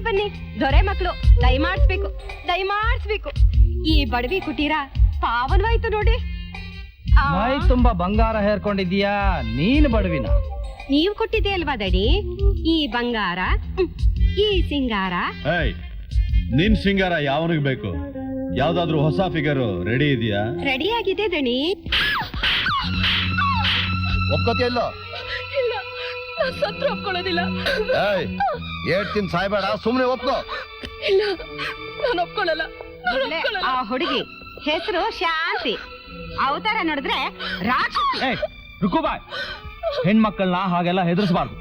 ಬನ್ನಿ ಬನ್ನಿ. ದೊರೆ ಮಕ್ಕಳು ಟೈ ಮಾಡಿಸ್ಬೇಕು ಈ ಬಡವಿ ಕುಟೀರ ಪಾವನವಾಯ್ತು ನೋಡಿ. ಆ, ಮೈ ತುಂಬಾ ಬಂಗಾರ ಹೇರ್ಕೊಂಡಿದೀಯಾ ನೀನ್ ಬಡವಿನ. ನೀವು ಕೊಟ್ಟಿದ್ದೆ ಅಲ್ವಾ ದಡಿ? ಈ ಬಂಗಾರ ಹ್ಮ್, ಈ ಸಿಂಗಾರ. ಏಯ್ ನಿನ್ ಸಿಂಗಾರ ಯಾವನಿಗೆ ಬೇಕು? ಯಾವ್ದಾದ್ರು ಹೊಸ ಫಿಗರ್ ರೆಡಿ ಇದೆಯಾ? ರೆಡಿ ಆಗಿದೆ ದಣಿ. ಒಪ್ಕೋತಿಯಲ್ಲೋ? ಸತ್ರ ಒಪ್ಕೊಳ್ಳೋದಿಲ್ಲ. ಏಯ್ ಹೇಳ್ತೀನಿ ಸಾಯ್ಬೇಡ ಸುಮ್ನೆ ಒಪ್ಕೋ. ಇಲ್ಲ ನಾನು ಒಪ್ಕೊಳ್ಳಲ್ಲ ಆ ಹುಡುಗಿ ಹೆಸರು ಶಾಂತಿ. ಅವತಾರ ನೋಡಿದ್ರೆ ರಾಕ್ಷಸಿ ಏ ರುಕುಬಾಯ್ ಹೆಣ್ಮಕ್ಳನ್ನ ಹಾಗೆಲ್ಲ ಹೆದರ್ಸ್ಬಾರ್ದು.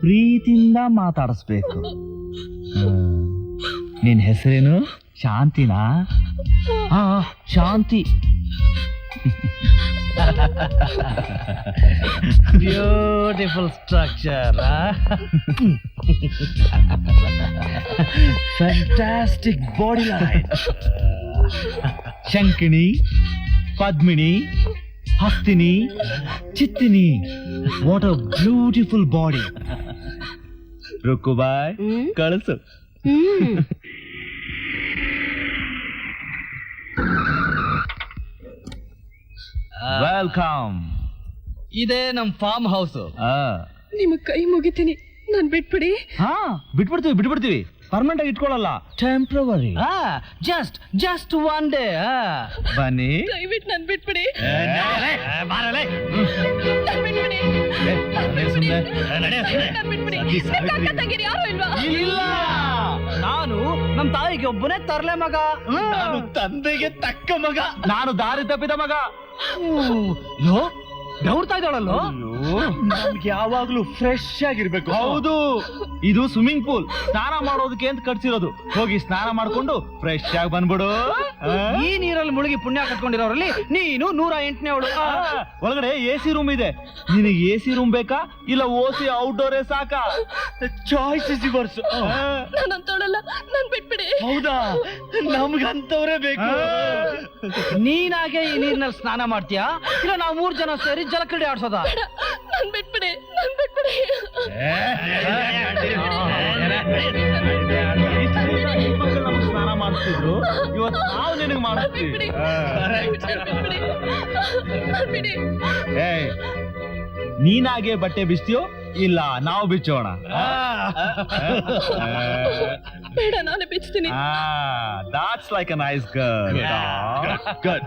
ಪ್ರೀತಿಯಿಂದ ಮಾತಾಡಿಸ್ಬೇಕು. ಹ್ಮ್. ನಿನ್ ಹೆಸರೇನು? ಶಾಂತಿನಾ? ಹಾ ಶಾಂತಿ. beautiful structure fantastic body line Shankhini Padmini Hastini Chittini what a beautiful body Rukkubai hmm ಕಳಿಸು ವೆಲ್ಕಮ್ ಇದೇ ನಮ್ ಫಾರ್ಮ್ ಹೌಸ್ ನಿಮ್ ಕೈ ಮುಗಿತೀನಿ. ನಾನ್ ಬಿಟ್ಬಿಡಿ. ಹಾ ಬಿಟ್ಬಿಡ್ತೀವಿ ಬಿಟ್ಬಿಡ್ತೀವಿ. ಪರ್ಮನೆಂಟ್ ಆಗಿ ಇಟ್ಕೊಳ್ಳಲ್ಲ. Temporary just just one day ಬನ್ನಿ. ದಯವಿಟ್ಟು ನನ್ ಬಿಟ್ಬಿಡಿ. ನನ್ ಬಿಟ್ಬಿಡಿ. ನನ್ ಬಿಟ್ಬಿಡಿ. ನನ್ ತಂಗಿರು ಯಾರು ಇಲ್ವಾ? ಇಲ್ಲ. ನಾನು ನಮ್ ತಾಯಿಗೆ ಒಬ್ಬನೇ ತರ್ಲೆ ಮಗ. ತಂದೆಗೆ ತಕ್ಕ ಮಗ. ನಾನು ದಾರಿ ತಪ್ಪಿದ ಮಗ. ಯೋ ಬೆವರ್ತಾ ಇದ್ದಾಳಲ್ಲ? ನಮ್ಗೆ ಯಾವಾಗ್ಲೂ ಫ್ರೆಶ್ ಆಗಿರ್ಬೇಕು. ಹೌದು. ಇದು ಸ್ವಿಮ್ಮಿಂಗ್ ಪೂಲ್ ಸ್ನಾನ ಮಾಡೋದಕ್ಕೆ ಅಂತ ಕಟ್ಸಿರೋದು. ಹೋಗಿ ಸ್ನಾನ ಮಾಡ್ಕೊಂಡು ಫ್ರೆಶ್ ಆಗಿ ಬಂದ್ಬಿಡು. ಈ ನೀರಲ್ಲಿ ಮುಳುಗಿ ಪುಣ್ಯ ಕಟ್ಕೊಂಡಿರೋರಲ್ಲಿ ನೀನು ನೂರ ಎಂಟನೇ ಅವಳು. ಒಳಗಡೆ ಎ ಸಿ ರೂಮ್ ಇದೆ. ನಿನಗೆ ಎ ಸಿ ರೂಮ್ ಬೇಕಾ? ಇಲ್ಲ ಓ ಸಿ ಔಟ್ಡೋರೇ ಸಾಕಾ? ಚಾಯ್ಸ್ ಇಸ್ ಯುವರ್ಸ್ ನಾನು ಅಂತೋಳಲ್ಲ ನನ್ ಬಿಟ್ಬಿಡಿ. ಹೌದಾ? ನಮ್ಗಂತವ್ರೇ ಬೇಕು. ನೀನಾಗೆ ಈ ನೀರಿನಲ್ಲಿ ಸ್ನಾನ ಮಾಡ್ತೀಯಾ? ಇಲ್ಲ ನಾವು ಮೂರ್ ಜನ ಸೇರಿ ಜಲಕ್ರೀಡೆ ಆಡ್ಸೋದ ನನ್ ಬಿಟ್ಬಿಡಿ ನನ್ ಬಿಟ್ಬಿಡಿ ಸ್ನಾನ ಮಾಡಿಸ್ತಿದ್ರು ಇವತ್ತು ನಾವು ನಿನಗೆ ಮಾಡಿಸ್ತೀವಿ ಬಿಡಿ. ಬಿಟ್ಬಿಡಿ ನನ್ ಬಿಡಿ ಏಯ್ ನೀನಾಗೆ ಬಟ್ಟೆ ಬಿಚ್ತೀಯೋ ಇಲ್ಲ ನಾವು ಬಿಚ್ಚೋಣ ಬೇಡ ನಾನೇ ಬಿಚ್ತೀನಿ that's like a nice girl good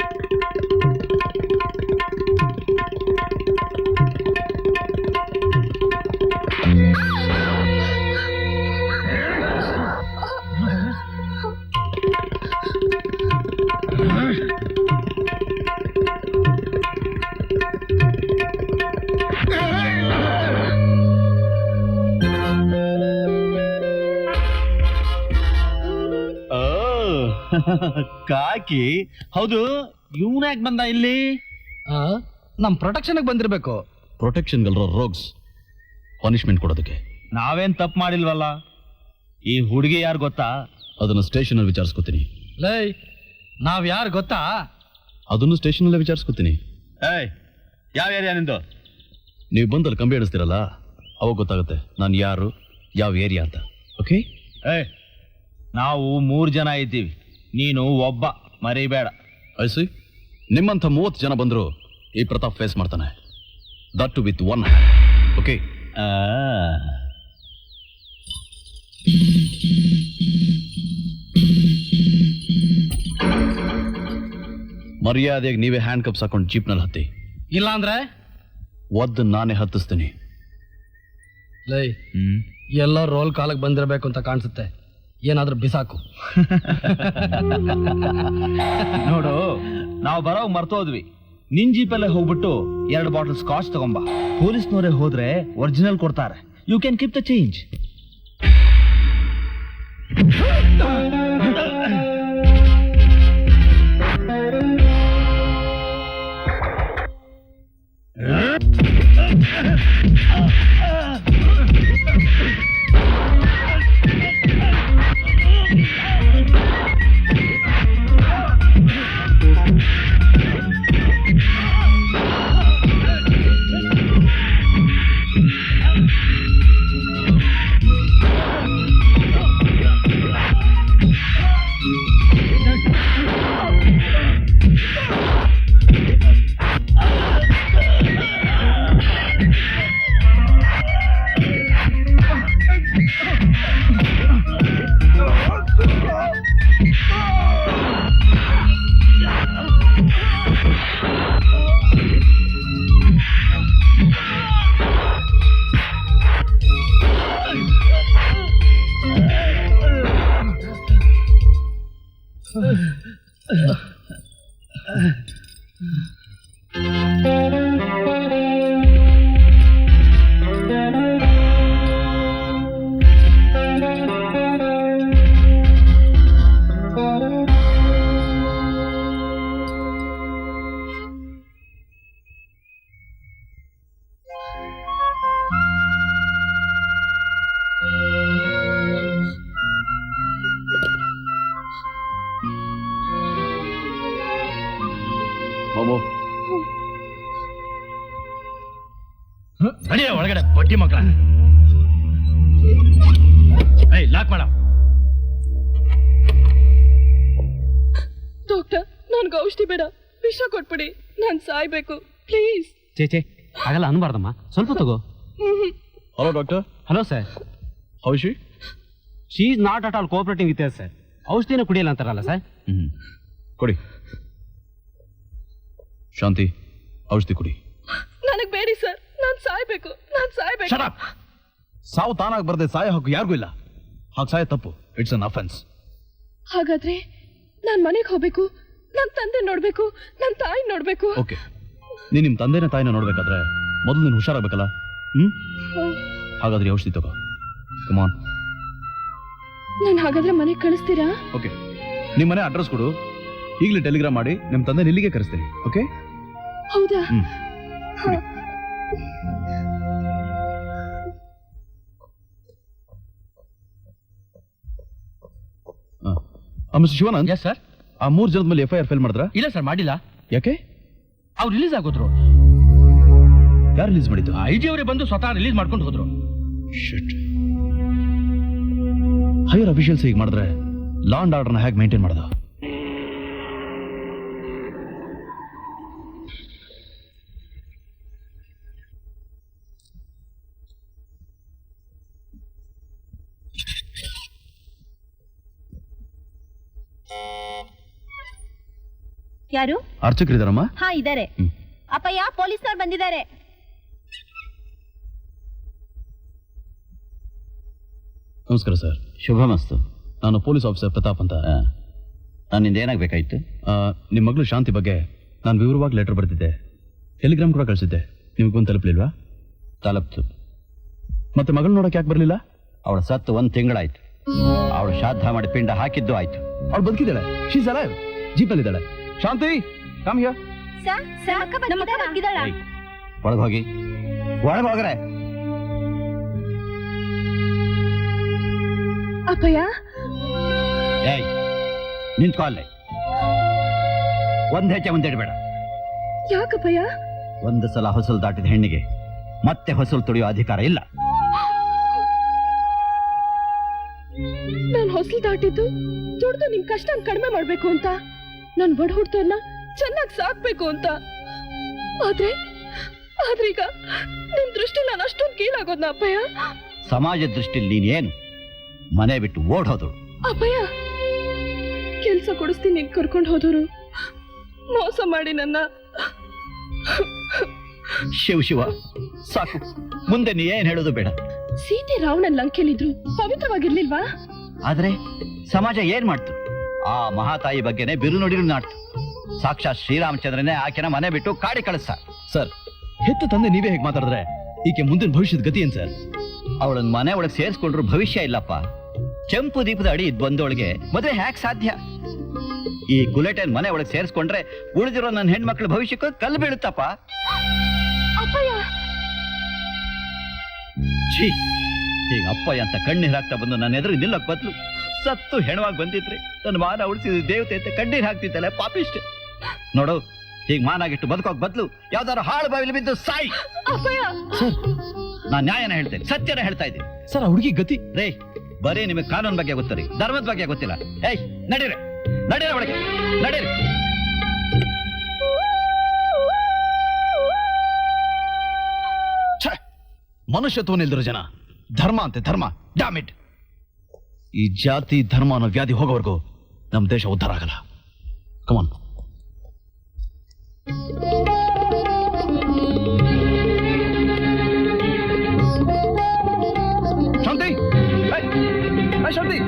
ಕಾಕಿ ಹೌದು ಇವನ್ಯಾಕ್ ಬಂದ ಇಲ್ಲಿ? ನಮ್ ಪ್ರೊಟೆಕ್ಷನ್ ಬಂದಿರ್ಬೇಕು. Protection rogues. ಪನಿಷ್ಮೆಂಟ್ ಕೊಡೋದಕ್ಕೆ. ನಾವೇನ್ ತಪ್ಪು ಮಾಡಿಲ್ವಲ್ಲ? ಈ ಹುಡುಗಿ ಯಾರು ಗೊತ್ತಾ? ಅದನ್ನ ಸ್ಟೇಷನ್ ಅಲ್ಲಿ ವಿಚಾರಿಸ್ಕೊತೀನಿ. ಲೈ ನಾವ್ ಯಾರು ಗೊತ್ತಾ? ಅದನ್ನು ಸ್ಟೇಷನ್ ಅಲ್ಲೇ ವಿಚಾರಿಸ್ಕೋತೀನಿ. ಏಯ್ ಯಾವ ಏರಿಯಾ ನಿಂದು? ನೀವು ಬಂದಲ್ಲಿ ಕಂಬಿ ಹಿಡಿಸ್ತೀರಲ್ಲ ಅವಾಗ ಗೊತ್ತಾಗುತ್ತೆ ನಾನು ಯಾರು ಯಾವ ಏರಿಯಾ ಅಂತ. ಓಕೆ ಏಯ್ ನಾವು ಮೂರು ಜನ ಇದ್ದೀವಿ. ನೀನು ಒಬ್ಬ. ಮರಿಬೇಡ. ಐಸಿ ನಿಮ್ಮಂಥ ಮೂವತ್ತು ಜನ ಬಂದರು ಈ ಪ್ರತಾಪ್ ಫೇಸ್ ಮಾಡ್ತಾನೆ. That too with one okay. ಮರ್ಯಾದೆಗೆ ನೀವೇ ಹ್ಯಾಂಡ್ ಕಪ್ಸ್ ಹಾಕೊಂಡು ಜೀಪ್ನಲ್ಲಿ ಹತ್ತಿ. ಇಲ್ಲ ಅಂದ್ರೆ ಒದ್ದು ನಾನೇ ಹತ್ತಿಸ್ತೀನಿ. ಲೈ ಎಲ್ಲ ರೋಲ್ ಕಾಲಕ್ಕೆ ಬಂದಿರಬೇಕು ಅಂತ ಕಾಣಿಸುತ್ತೆ. ಏನಾದ್ರೂ ಬಿಸಾಕು. ನೋಡು, ನಾವು ಬರೋ ಮರ್ತೋದ್ವಿ ನಿನ್ ಜೀಪಲ್ಲೇ ಹೋಗ್ಬಿಟ್ಟು ಎರಡು ಬಾಟಲ್ ಸ್ಕಾಚ್ ತಗೊಂಬ. ಪೊಲೀಸ್ನವರೇ ಹೋದ್ರೆ ಒರಿಜಿನಲ್ ಕೊಡ್ತಾರೆ. You can keep the change ಏಯ್ ಮೇಡಮ್ ಡಾಕ್ಟರ್ ನನ್ಗೆ ಔಷಧಿ ಬೇಡ. ವಿಷ ಕೊಟ್ಬಿಡಿ. ನಾನ್ ಸಾಯ್ಬೇಕು. ಪ್ಲೀಸ್ ಚೇಚೆ ಆಗಲ್ಲ ಅನ್ಬಾರ್ದಮ್ಮ. ಸ್ವಲ್ಪ ತಗೋ. ಹಲೋ ಡಾಕ್ಟರ್ ಹಲೋ ಸರ್ ಔಷಧಿ she is not at all cooperating with sir ಔಷಧಿನ ಕುಡಿಯಲ್ಲ ಅಂತಾರಲ್ಲ ಸರ್ ಹ್ಮ್. ಕೊಡಿ. ಶಾಂತಿ ಔಷಧಿ ಕುಡಿ. ನನಗ್ ಬೇಡಿ ಸರ್ ನಾನ್ ಸಾಯ್ಬೇಕು. ನಾನ್ ಸಾಯ್ಬೇಕು. Up! ಸಾವು ತಾನಾಗಿ ಬರ್ದೆ ಸಾಯ ಹಕ್ಕು ಯಾರಿಗೂ ಇಲ್ಲ. ಹಾಗೆ ಸಾಯ ತಪ್ಪು. ಇಟ್ಸ್ ಅನ್ ಅಫೆನ್ಸ್ ಹಾಗಾದ್ರೆ ನಾನ್ ಮನೆಗೆ ಹೋಗ್ಬೇಕು ನನ್ ತಂದೆ ನೋಡ್ಬೇಕು ನನ್ ತಾಯಿ ನೋಡ್ಬೇಕು. ಓಕೆ ನೀನ್ ನಿಮ್ ತಂದೆನ ತಾಯಿನ ನೋಡ್ಬೇಕಾದ್ರೆ ಮೊದಲು ನೀನು ಹುಷಾರಾಗಬೇಕಲ್ಲ? ಹ್ಮ್? ಹಾಗಾದ್ರೆ ಔಷಧಿ ತಗೋ. ಕಮಾನ್ ನಾನು ಹಾಗಾದ್ರೆ ಮನೆಗೆ ಕಳಿಸ್ತೀರಾ? ಓಕೆ ನಿಮ್ಮ ಮನೆ ಅಡ್ರೆಸ್ ಕೊಡು. ಈಗಲೇ ಟೆಲಿಗ್ರಾಮ್ ಮಾಡಿ ನಿಮ್ಮ ತಂದೆ ಇಲ್ಲಿಗೆ ಕರೆಸ್ತೀನಿ. ಓಕೆ ಹೌದಾ? ಹ್ಮ್. ಮಿಸ್ಟರ್ ಶಿವಾನಂದ್? ಎಸ್ ಸರ್ ಆ ಮೂರು ಜನದ ಮೇಲೆ ಎಫ್ ಐ ಆರ್ ಫೈಲ್ ಮಾಡಿದ್ರ? ಇಲ್ಲ ಸರ್ ಮಾಡಿಲ್ಲ. ಯಾಕೆ? ಅವ್ರು ರಿಲೀಸ್ ಆಗೋದ್ರು. ಯಾರು ರಿಲೀಸ್ ಮಾಡಿದ್ದು? ಐ ಜಿ ಅವರೇ ಬಂದು ಸ್ವತಃ ರಿಲೀಸ್ ಮಾಡ್ಕೊಂಡು ಹೋದ್ರು. ಹೈಯರ್ ಅಫಿಷಿಯಲ್ಸ್ ಹೀಗೆ ಮಾಡಿದ್ರೆ ಲಾ ಅಂಡ್ ಆರ್ಡರ್ನ ಹೇಗೆ ಮೇಂಟೈನ್ ಮಾಡೋದು? ಯಾರು? ಅರ್ಚಕರಿದಾರಮ್ಮ ಹಾ ಇದಾರೆ. ಅಪ್ಪಯ್ಯ ಪೊಲೀಸ್ನವ್ರು ಬಂದಿದ್ದಾರೆ. ನಮಸ್ಕಾರ ಸರ್. ಶುಭ ಮಸ್ತು. ನಾನು ಪೊಲೀಸ್ ಆಫೀಸರ್ ಪ್ರತಾಪ್ ಅಂತ. ನನ್ನಿಂದ ಏನಾಗಬೇಕಾಯ್ತು? ಆ, ನಿಮ್ಮ ಮಗಳು ಶಾಂತಿ ಬಗ್ಗೆ ನಾನು ವಿವರವಾಗಿ ಲೆಟರ್ ಬರೆದಿದ್ದೆ. ಟೆಲಿಗ್ರಾಮ್ ಕೂಡ ಕಳಿಸಿದ್ದೆ. ನಿಮಗೊಂದು ತಲುಪಲಿಲ್ವಾ? ತಲುಪ್ತು. ಮತ್ತೆ ಮಗಳು ನೋಡಕ್ಕೆ ಯಾಕೆ ಬರಲಿಲ್ಲ? ಅವಳ ಸತ್ತು ಒಂದು ತಿಂಗಳಾಯ್ತು. ಅವಳು ಶ್ರಾದ್ದ ಮಾಡಿ ಪಿಂಡ ಹಾಕಿದ್ದು ಆಯ್ತು. ಅವಳು ಬದುಕಿದ್ದಾಳೆ. ಶೀಸ್ ಅಲೈವ್ ಜೀಪಲ್ಲಿದ್ದಾಳೆ ಶಾಂತಿ ಕಮ್ ಹಿಯರ್ ಒಳಗೆ ಹೋಗಿ. ಒಳಗೆ ಹೋಗ್ರೆ. ಅಪ್ಪಯ್ಯ? ಏಯ್ ನಿಂತ್ಕೊ ಅಲ್ಲೇ. ಒಂದ್ ಹೆಜ್ಜೆ ಮುಂದಿಡ್ಬೇಡ. ಯಾಕಪ್ಪಯ್ಯ? ಒಂದು ಸಲ ಹೊಸಲು ದಾಟಿದ ಹೆಣ್ಣಿಗೆ ಮತ್ತೆ ಹೊಸಲು ತುಳಿಯೋ ಅಧಿಕಾರ ಇಲ್ಲ. ನಾನು ಹೊಸಲು ದಾಟಿದ್ದು ದುಡ್ದು ನಿಮ್ ಕಷ್ಟ ಕಡಿಮೆ ಮಾಡ್ಬೇಕು ಅಂತ. ನನ್ ಬಡ ಹುಡ್ತನ್ನ ಚೆನ್ನಾಗಿ ಸಾಕ್ಬೇಕು ಅಂತ. ಆದ್ರೆ ಆದ್ರೀಗ ನಿಮ್ ದೃಷ್ಟಿ ನಾನು ಅಷ್ಟೊಂದು ಕೀಳಾಗೋದ್ನ ಅಪ್ಪಯ್ಯ? ಸಮಾಜ ದೃಷ್ಟಿಲಿ ನೀನೇನು? ಮನೆ ಬಿಟ್ಟು ಓಡೋದು. ಹೋದಳು ಅಪ್ಪಯ್ಯ ಕೆಲ್ಸ ಕೊಡಿಸ್ತೀನಿ ಕರ್ಕೊಂಡು ಹೋದವರು ಮೋಸ ಮಾಡಿ ನನ್ನ. ಶಿವ ಶಿವ ಸಾಕು. ಮುಂದೆ ನೀ ಏನ್ ಹೇಳೋದು ಬೇಡ. ಸೀತೆ ರಾವಣನ್ ಲಂಕೆಲಿದ್ರು ಪವಿತ್ರವಾಗಿರ್ಲಿಲ್ವಾ? ಆದ್ರೆ ಸಮಾಜ ಏನ್ ಮಾಡ್ತು? ಆ ಮಹಾತಾಯಿ ಬಗ್ಗೆನೇ ಬಿರು ನುಡಿರು ನಾಟ್ತು ಸಾಕ್ಷಾತ್ ಶ್ರೀರಾಮಚಂದ್ರನೇ ಆಕೆನ ಮನೆ ಬಿಟ್ಟು ಕಾಡಿ ಕಳಿಸ ಸರ್ ಹೆತ್ತ ತಂದೆ ನೀವೇ ಹೇಗೆ ಮಾತಾಡಿದ್ರೆ? ಈಕೆ ಮುಂದಿನ ಭವಿಷ್ಯದ ಗತಿ ಏನ್ ಸರ್? ಅವಳನ್ನ ಮನೆ ಒಳಗೆ ಸೇರಿಸ್ಕೊಂಡ್ರು ಭವಿಷ್ಯ ಇಲ್ಲಪ್ಪ. ಕೆಂಪು ದೀಪದ ಅಡಿ ಇದ್ ಬಂದವಳಿಗೆ ಮದುವೆ ಹ್ಯಾಕ್ ಸಾಧ್ಯ. ಈ ಗುಲೆಟನ್ ಮನೆ ಒಳಗೆ ಸೇರಿಸ್ಕೊಂಡ್ರೆ ಉಳಿದಿರೋ ನನ್ನ ಹೆಣ್ಮಕ್ಳ ಭವಿಷ್ಯಕ್ಕೂ ಕಲ್ಲು ಬೀಳುತ್ತಪ್ಪ. ಛೀ ಈಗ ಅಪ್ಪಯ್ಯ ಅಂತ ಕಣ್ಣೀರಾಗ್ತಾ ಹಾಕ್ತಾ ಬಂದು ನನ್ನ ಎದುರು ನಿಲ್ಲಕ್ ಬದ್ಲು. ಸತ್ತು ಹೆಣವಾಗಿ ಬಂದಿದ್ರೆ ನನ್ನ ಮಾನ ಉಳಿಸಿದ ದೇವತೆ ಅಂತ ಕಣ್ಣೀರ್ ಹಾಕ್ತಿದ್ದಲ್ಲ ಪಾಪಿಸ್ಟ್ ನೋಡು ಈಗ ಮಾನಾಗಿಟ್ಟು ಬದುಕೋಕ್ ಬದ್ಲು ಯಾವ್ದಾದ್ರು ಹಾಳು ಬಾವಿಲಿ ಬಿದ್ದು ಸಾಯಿ. ನಾನು ನಾನ್ ನ್ಯಾಯನ ಹೇಳ್ತೇನೆ ಸತ್ಯನ ಹೇಳ್ತಾ ಇದ್ದೀನಿ. ಸರ್ ಆ ಹುಡುಗಿ ಗತಿ. ರೇ ಬರೀ ನಿಮಗೆ ಕಾನೂನ್ ಬಗ್ಗೆ ಗೊತ್ತರಿ ಧರ್ಮದ ಬಗ್ಗೆ ಗೊತ್ತಿಲ್ಲ. ಏಯ್ ನಡೀರಿ ನಡೀರಿ ಒಳಗೆ ನಡೀರಿ. ಮನುಷ್ಯತ್ವನಿಲ್ದಿರೋ ಜನ ಧರ್ಮ ಅಂತೆ ಧರ್ಮ ಡ್ಯಾಮಿಟ್. ಈ ಜಾತಿ ಧರ್ಮ ಅನ್ನೋ ವ್ಯಾಧಿ ಹೋಗೋವರೆಗೂ ನಮ್ಮ ದೇಶ ಉದ್ಧಾರ ಆಗಲ್ಲ. Come on Shanti! ಏಯ್! ಏಯ್, ಶಾಂತಿ!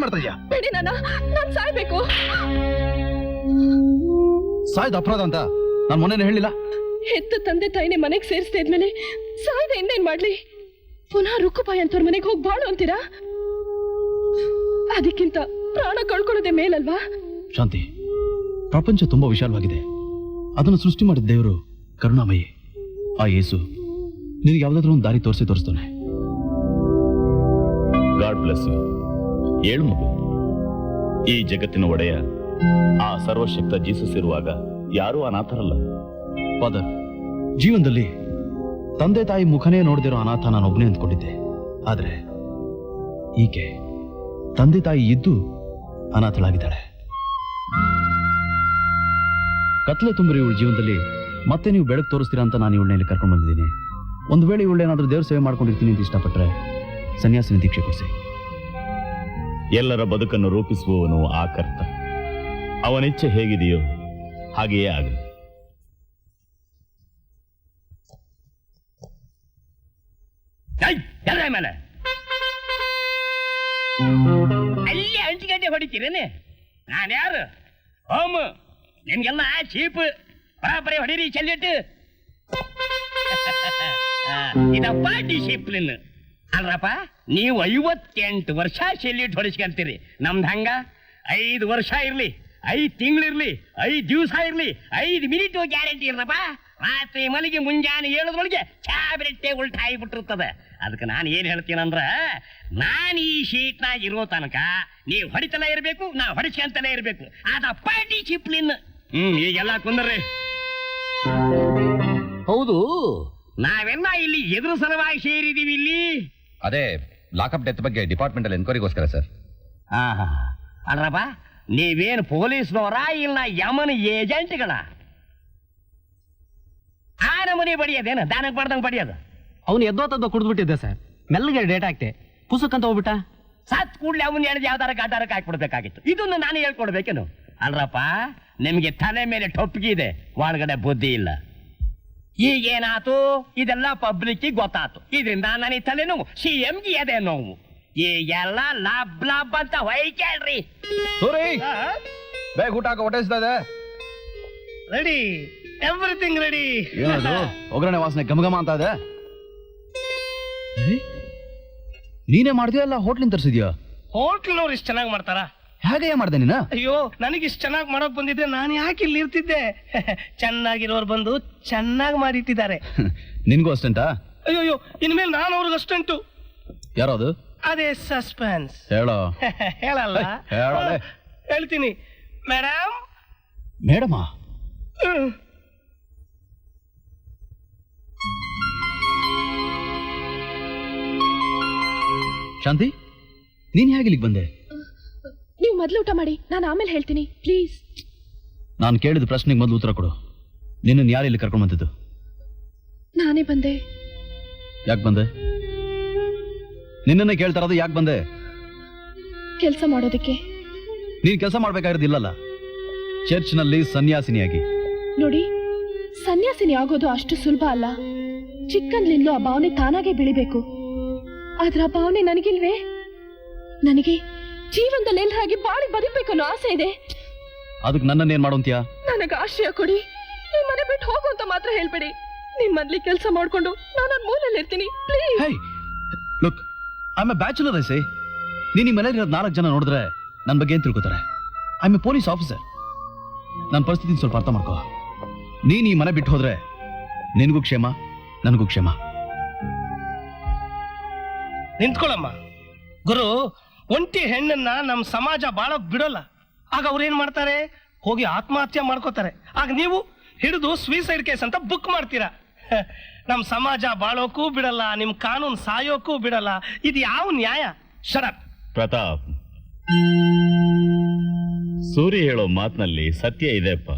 ಏನ್ ಮಾಡ್ತಾ ಇದೀಯಾ? ಬಿಡಿ ನನ್ನ ನಾನ್ ಸಾಯ್ಬೇಕು. ಸಾಯ್ದ ಅಪರಾಧ ಅಂತ ನಾನು ಮೊನ್ನೆ ಹೇಳಿಲ್ಲ. ಹೆತ್ತ ತಂದೆ ತಾಯಿನೇ ಮನೆಗೆ ಸೇರಿಸ್ತಾ ಇದ್ಮೇಲೆ ಸಾಯ್ದ ಇನ್ನೇನ್ ಮಾಡ್ಲಿ? ಪುನಃ ರುಕ್ಕುಪಾಯಿ ಅಂತವ್ರ ಮನೆಗೆ ಹೋಗಿ ಬಾಳು ಅಂತೀರಾ? ಅದಕ್ಕಿಂತ ಪ್ರಾಣ ಕಳ್ಕೊಳ್ಳೋದೇ ಮೇಲಲ್ವಾ? ಶಾಂತಿ ಪ್ರಪಂಚ ತುಂಬಾ ವಿಶಾಲವಾಗಿದೆ. ಅದನ್ನು ಸೃಷ್ಟಿ ಮಾಡಿದ ದೇವರು ಕರುಣಾಮಯಿ. ಆ ಯೇಸು ನಿನಗೆ ಯಾವುದಾದ್ರೂ ಒಂದು ದಾರಿ ತೋರಿಸಿ ತೋರಿಸ್ತಾನೆ. God bless you. ಏಳು ಮಗು ಈ ಜಗತ್ತಿನ ಒಡೆಯ, ಆ ಸರ್ವಶಕ್ತ ಜೀಸಸ್ ಇರುವಾಗ ಯಾರೂ ಅನಾಥರಲ್ಲ. ಫಾದರ್ ಜೀವನದಲ್ಲಿ ತಂದೆ ತಾಯಿ ಮುಖನೇ ನೋಡದಿರೋ ಅನಾಥ ನಾನು ಒಬ್ಬನೇ ಅಂದ್ಕೊಂಡಿದ್ದೆ. ಆದ್ರೆ ಈಕೆ ತಂದೆ ತಾಯಿ ಇದ್ದು ಅನಾಥಳಾಗಿದ್ದಾಳೆ. ಕತ್ಲೆ ತುಂಬಿರಿ ಇವಳ ಜೀವನದಲ್ಲಿ ಮತ್ತೆ ನೀವು ಬೆಳಕು ತೋರಿಸ್ತೀರಾ ಅಂತ ನಾನು ಇವಳನ್ನ ಇಲ್ಲಿ ಕರ್ಕೊಂಡು ಬಂದಿದ್ದೀನಿ. ಒಂದು ವೇಳೆ ಇವಳೇನಾದ್ರೂ ದೇವ್ರ ಸೇವೆ ಮಾಡ್ಕೊಂಡಿರ್ತೀನಿ ಅಂತ ಇಷ್ಟಪಟ್ಟರೆ ಸನ್ಯಾಸಿನ ದೀಕ್ಷೆ ಕೊಡಿಸಿ. ಎಲ್ಲರ ಬದುಕನ್ನು ರೂಪಿಸುವವನು ಆ ಕರ್ತ. ಅವನಿಚ್ಛೆ ಹೇಗಿದೆಯೋ ಹಾಗೆಯೇ ಆಗಲಿ. ಮೇಲೆ. ಅಲ್ಲಿ ಅಂಟು ಗಂಟೆ ಹೊಡಿತೀರೇನೆ? ನಾನು ಯಾರು ಹೋಮ್ ನಿಮ್ಗೆಲ್ಲ ಚೀಪ್ ಬರಾಬರಿ ಹೊಡೀರಿ, ಚೆಲ್ಲಿಟ್ಟು. ಇದಪ್ಪ ಡಿಸಿಪ್ಲಿನ್. ಅಲ್ರಪ್ಪ ನೀವು ಐವತ್ತೆಂಟು ವರ್ಷ ಶೆಲ್ಯೂಟ್ ಹೊಡಿಸ್ಕೊಂತೀರಿ ನಮ್ದು ಹಂಗ? ಐದು ವರ್ಷ ಇರ್ಲಿ, ಐದು ತಿಂಗಳಿರ್ಲಿ ಐದು ದಿವಸ ಇರ್ಲಿ, ಐದು ಮಿನಿಟ್ ಗ್ಯಾರಂಟಿ ಇರಲಪ್ಪ. ರಾತ್ರಿ ಮಲಗಿ ಮುಂಜಾನೆ ಏಳದ್ರೊಳಗೆ ಬೆರಟ್ಟೆ ಉಲ್ಟಾ ಆಗಿಬಿಟ್ಟಿರ್ತದೆ. ಅದಕ್ಕೆ ನಾನು ಏನು ಹೇಳ್ತೀನಂದ್ರೆ ನಾನು ಈ ಶೀಟ್ನಾಗ ಇರೋ ತನಕ ನೀವು ಹೊಡಿತಲೇ ಇರಬೇಕು ನಾ ಹೊಡಿಸ್ಕೊಂತಲೇ ಇರಬೇಕು. ಅದ ಪಾರ್ಟಿ ಚಿಪ್ಲಿನ್ ಹ್ಮ್, ಈಗೆಲ್ಲ ಕುಂದ್ರಿ. ಹೌದು, ನಾವೆಲ್ಲ ಇಲ್ಲಿ ಎದುರು ಸಲುವಾಗಿ ಸೇರಿದೀವಿ ಇಲ್ಲಿ. ಅದೇ ಲಾಕಪ್ ಡೆತ್ ಬಗ್ಗೆ ಡಿಪಾರ್ಟ್ಮೆಂಟ್ ಅಲ್ಲಿ ಎನ್ಕ್ವೈರಿಗೋಸ್ಕರ ಸರ್. ಆಹಾ. ಅಲ್ರಪ್ಪ ನೀವೇನು ಪೊಲೀಸ್ನವರ ಇಲ್ಲ ಯಮನ ಏಜೆಂಟ್ಗಳ? ಆ ನಮನೆ ಬಡಿಯೋದೇನು? ದಾನಕ್ಕೆ ಬಡ್ದಂಗೆ ಬಡಿಯೋದು? ಅವನು ಎದ್ದೋತದ್ದು ಕುಡಿದ್ಬಿಟ್ಟಿದ್ದೆ ಸರ್. ಮೆಲ್ಲಗೆ ಡೇಟ್ ಹಾಕ್ತೆ. ಪುಸ್ತಕ ಅಂತ ಹೋಗ್ಬಿಟ್ಟ. ಸತ್ ಕೂಡಲೇ ಅವನು ಎಳೆದು ಯಾವ್ದಾರ ಗಡ್ಡಾರಕ್ಕೆ ಹಾಕ್ಬಿಡ್ಬೇಕಾಗಿತ್ತು. ಇದನ್ನು ನಾನು ಹೇಳ್ಕೊಡ್ಬೇಕೇನು? ಅಲ್ರಪ್ಪ ನಿಮಗೆ ತಲೆ ಮೇಲೆ ಟೊಪ್ಪಿಗೆ ಇದೆ. ಒಳಗಡೆ ಬುದ್ಧಿ ಇಲ್ಲ. ಈಗೇನಾತು ಇದೆಲ್ಲ ಪಬ್ಲಿಕ್ ಗೊತ್ತಾತು. ಇದರಿಂದ ನನಗೆ ತಲೆನೋವು ಸಿ ಎಂಗೆ ಅದೇ ನೋವು. ಈಗೆಲ್ಲ ಲಾಬ್ ಲಾಬ್ ಅಂತ ಹೊಯ್ಕೇಳ್ರಿ ಸೂರಿ ಬೇಗ ಊಟ ಹಾಕ ಹೊಟ್ಟೆ ರೆಡಿ ಎವ್ರಿಥಿಂಗ್ ರೆಡಿ ಏನದು? ಒಗ್ಗರಣೆ ವಾಸನೆ ಗಮಗಮ ಅಂತ ಇದೆ? ನೀನೇ ಮಾಡ್ತೀಯಲ್ಲ ಹೋಟ್ಲಿಂದ ತರಿಸಿದ್ಯಾ? ಹೋಟ್ಲ್ನವ್ರು ಇಷ್ಟು ಚೆನ್ನಾಗಿ ಮಾಡ್ತಾರ? ಹೇಗೆ ಮಾಡ್ದೆ ನೀನು? ಅಯ್ಯೋ ನನಗೆ ಇಷ್ಟು ಚೆನ್ನಾಗಿ ಮಾಡೋಕ್ ಬಂದಿದ್ದೆ ನಾನು ಯಾಕೆ ಇಲ್ಲಿ ಇರ್ತಿದ್ದೆ? ಚೆನ್ನಾಗಿರೋರು ಬಂದು ಚೆನ್ನಾಗಿ ಮಾಡಿಟ್ಟಿದ್ದಾರೆ ನಿನ್ಗೂ ಅಷ್ಟಂತ? ಅಯ್ಯೋ ಅಯ್ಯೋ ಇನ್ಮೇಲೆ ನಾನು ಅವ್ರಿಗೆ ಅಷ್ಟಂಟು. ಯಾರೋದು? ಅದೇ ಸಸ್ಪೆನ್ಸ್. ಹೇಳೋ. ಹೇಳಲ್ಲ. ಹೇಳೋ ಹೇಳ್ತೀನಿ. ಮೇಡಮ್? ಮೇಡಮ ಶಾಂತಿ ನೀನ್ ಹೇಗೆ ಇಲ್ಲಿಗೆ ಬಂದೆ? ಮೊದ್ಲು ಊಟ ಮಾಡಿ ನಾನು ಆಮೇಲೆ ಹೇಳ್ತೀನಿ. ಪ್ಲೀಸ್ ನಾನು ಕೇಳಿದ ಪ್ರಶ್ನೆಗೆ ಮೊದಲು ಉತ್ತರ ಕೊಡು. ನಿನ್ನನ್ನು ಯಾರು ಇಲ್ಲಿ ಕರ್ಕೊಂಡು ಬಂದಿದ್ದು? ನಾನೇ ಬಂದೆ. ಯಾಕೆ ಬಂದೆ? ನಿನ್ನನ್ನೇ ಕೇಳ್ತಾ ಇರೋದು ಯಾಕೆ ಬಂದೆ? ಕೆಲಸ ಮಾಡೋದಕ್ಕೆ. ನೀನು ಕೆಲಸ ಮಾಡ್ಬೇಕಾಗಿರೋದಿಲ್ಲಲ್ಲ ಚರ್ಚ್ನಲ್ಲಿ ಸನ್ಯಾಸಿನಿಯಾಗಿ. ನೋಡಿ ಸನ್ಯಾಸಿನಿ ಆಗೋದು ಅಷ್ಟು ಸುಲಭ ಅಲ್ಲ. ಚಿಕ್ಕಂದ್ಲಿಂದಲೂ ಆ ಭಾವನೆ ತಾನಾಗೆ ಬೆಳಿಬೇಕು. ಆದ್ರೆ ಆ ಭಾವನೆ ನನಗಿಲ್ವೇ? ನನಗೆ ಜೀವನದಲ್ಲಿ ಹಾಗೆ ಬಾಳಿ ಬದುಕಬೇಕು ಅನ್ನೋ ಆಸೆ ಇದೆ. ಅದಕ್ಕೆ ನನ್ನನ್ನೇನ್ ಮಾಡೋಂತೀಯ ನನಗೆ ಆಶ್ರಯ ಕೊಡಿ. ನಿಮ್ ಮನೆ ಬಿಟ್ಟು ಹೋಗು ಅಂತ ಮಾತ್ರ ಹೇಳ್ಬೇಡಿ. ನಿಮ್ ಮದ್ಲಿ ಕೆಲಸ ಮಾಡ್ಕೊಂಡು ನಾನು ಮೂಲೆಯಲ್ಲಿ ಇರ್ತೀನಿ please hey look I a bachelor ಐಸೆ ನೀನ್ ಈ ಮನೇಲಿ ಇರೋದು ನಾಲ್ಕು ಜನ ನೋಡಿದ್ರೆ ನನ್ನ ಬಗ್ಗೆ ಏನು ತಿಳ್ಕೊತಾರೆ? ಐ ಎ ಪೊಲೀಸ್ ಆಫೀಸರ್ ನನ್ನ ಪರಿಸ್ಥಿತಿ ಸ್ವಲ್ಪ ಅರ್ಥ ಮಾಡ್ಕೋ. ನೀನ್ ಈ ಮನೆ ಬಿಟ್ಟು ಹೋದ್ರೆ ನಿನಗೂ ಕ್ಷೇಮ ನನಗೂ ಕ್ಷೇಮ. ನಿಂತ್ಕೊಳ್ಳಮ್ಮ. ಗುರು ಒಂಟಿ ಹೆಣ್ಣನ್ನ ನಮ್ಮ ಸಮಾಜ ಬಾಳ ಬಿಡೋಲ್ಲ. ಆಗ ಅವ್ರು ಏನ್ ಮಾಡ್ತಾರೆ? ಹೋಗಿ ಆತ್ಮಹತ್ಯೆ ಮಾಡ್ಕೋತಾರೆ. ಆಗ ನೀವು ಹಿಡಿದು ಸ್ವೀಸೈಡ್ ಕೇಸ್ ಅಂತ ಬುಕ್ ಮಾಡ್ತೀರಾ. ನಮ್ಮ ಸಮಾಜ ಬಾಳೋಕ್ಕೂ ಬಿಡಲ್ಲ ನಿಮ್ ಕಾನೂನು ಸಾಯೋಕ್ಕೂ ಬಿಡಲ್ಲ. ಇದು ಯಾವ ನ್ಯಾಯ? ಶರತ್ ಪ್ರತಾಪ್ ಸೂರಿ ಹೇಳೋ ಮಾತಿನಲ್ಲಿ ಸತ್ಯ ಇದೆಪ್ಪ.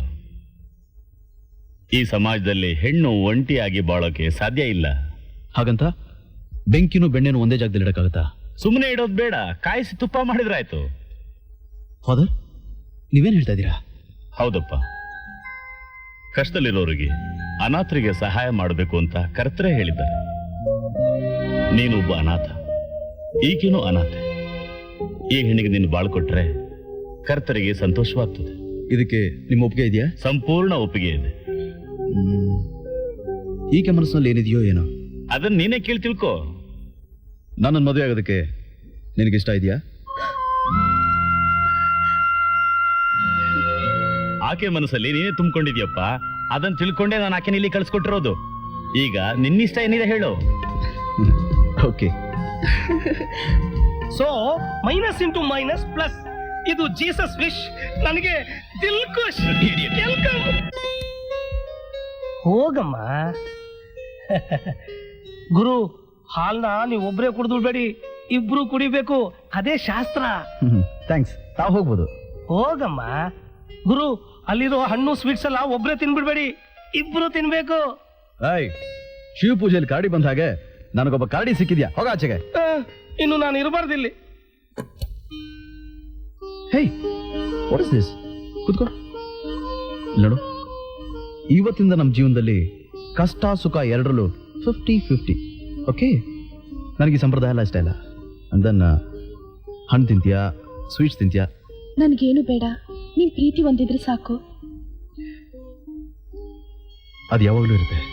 ಈ ಸಮಾಜದಲ್ಲಿ ಹೆಣ್ಣು ಒಂಟಿಯಾಗಿ ಬಾಳೋಕೆ ಸಾಧ್ಯ ಇಲ್ಲ. ಹಾಗಂತ? ಬೆಂಕಿನೂ ಬೆಣ್ಣೆನೂ ಒಂದೇ ಜಾಗದಲ್ಲಿ ಇಡಕ್ಕಾಗತ್ತಾ? ಸುಮ್ಮನೆ ಇಡೋದು ಬೇಡ. ಕಾಯಿಸಿ ತುಪ್ಪ ಮಾಡಿದ್ರಾಯ್ತು. ಫಾದರ್ ನೀವೇನು ಹೇಳ್ತಾ ಇದ್ದೀರಾ? ಹೌದಪ್ಪ. ಕಷ್ಟದಲ್ಲಿರೋರಿಗೆ ಅನಾಥರಿಗೆ ಸಹಾಯ ಮಾಡಬೇಕು ಅಂತ ಕರ್ತರೆ ಹೇಳಿದ್ದಾರೆ. ನೀನು ಒಬ್ಬ ಅನಾಥ. ಈಗೇನು ಅನಾಥ. ಈ ಹೆಣ್ಣಿಗೆ ನೀನು ಬಾಳ್ಕೊಟ್ರೆ ಕರ್ತರಿಗೆ ಸಂತೋಷವಾಗ್ತದೆ. ಇದಕ್ಕೆ ನಿಮ್ಮ ಒಪ್ಪಿಗೆ ಇದೆಯಾ? ಸಂಪೂರ್ಣ ಒಪ್ಪಿಗೆ ಇದೆ. ಈಕೆ ಮನಸ್ಸಿನಲ್ಲಿ ಏನಿದೆಯೋ ಏನೋ? ಅದನ್ನ ನೀನೇ ಕೇಳಿ ತಿಳ್ಕೊ. ನನ್ನನ್ನು ಮದುವೆ ಆಗೋದಕ್ಕೆ ನಿನಗೆ ಇಷ್ಟ ಇದೆಯಾ? ಆಕೆ ಮನಸ್ಸಲ್ಲಿ ನೀನೇ ತುಂಬಿಕೊಂಡಿದ್ಯಪ್ಪ. ಅದನ್ನ ತಿಳ್ಕೊಂಡೆ ನಾನು ಆಕೆನ ಇಲ್ಲಿ ಕಳ್ಸಿಕೊಟ್ಟಿರೋದು. ಈಗ ನಿನ್ನಿಷ್ಟ ಏನಿದೆ ಹೇಳು. Okay. So minus into minus plus ಇದು ಜೀಸಸ್ ವಿಶ್ ನನಗೆ ದಿಲ್ ಖುಷ್. ವೆಲ್ಕಮ್ ಹೋಗಮ್ಮ. ಗುರು ಹಾಲ್ನ ನೀವು ಒಬ್ಬರೇ ಕುಡಿದ್ಬಿಡ್ಬೇಡಿ ಇಬ್ರು ಕುಡಿಬೇಕು. ಅದೇ ಶಾಸ್ತ್ರ. ಥ್ಯಾಂಕ್ಸ್ ತಾವು ಹೋಗ್ಬೋದು. ಹೋಗಮ್ಮ. ಗುರು ಅಲ್ಲಿರೋ ಹಣ್ಣು ಸ್ವೀಟ್ಸ್ ಎಲ್ಲ ಒಬ್ರೇ ತಿನ್ಬಿಡ್ಬೇಡಿ. ಇಬ್ರು ತಿನ್ಬೇಕು. ಏಯ್ ಶಿವ ಪೂಜೆಯಲ್ಲಿ ಕರಡಿ ಬಂದ ಹಾಗೆ ನನಗೊಬ್ಬ ಕರಡಿ ಸಿಕ್ಕಿದ್ಯಾ? ಹೋಗ ಆಚೆಗೆ. ಆ, ಇನ್ನು ನಾನು ಇರಬಾರ್ದಿಲ್ಲಿ ಹೇಯ್ ವಾಟ್ ಇಸ್ ದಿಸ್ ಕೂತ್ಕೋ. ಇಲ್ಲಿ ನೋಡು. ಇವತ್ತಿಂದ ನಮ್ಮ ಜೀವನದಲ್ಲಿ ಕಷ್ಟ ಸುಖ ಎರಡರಲ್ಲೂ ಫಿಫ್ಟಿ ಫಿಫ್ಟಿ ಓಕೆ. ನನಗೆ ಸಂಪ್ರದಾಯ ಎಲ್ಲ ಇಷ್ಟ ಇಲ್ಲ. ಅದನ್ನ ಹಣ್ಣು ತಿಂತೀಯಾ ಸ್ವೀಟ್ಸ್ ತಿಂತೀಯಾ? ನನಗೇನು ಬೇಡ. ನೀನ್ ಪ್ರೀತಿ ಒಂದಿದ್ರೆ ಸಾಕು. ಅದು ಯಾವಾಗಲೂ ಇರುತ್ತೆ.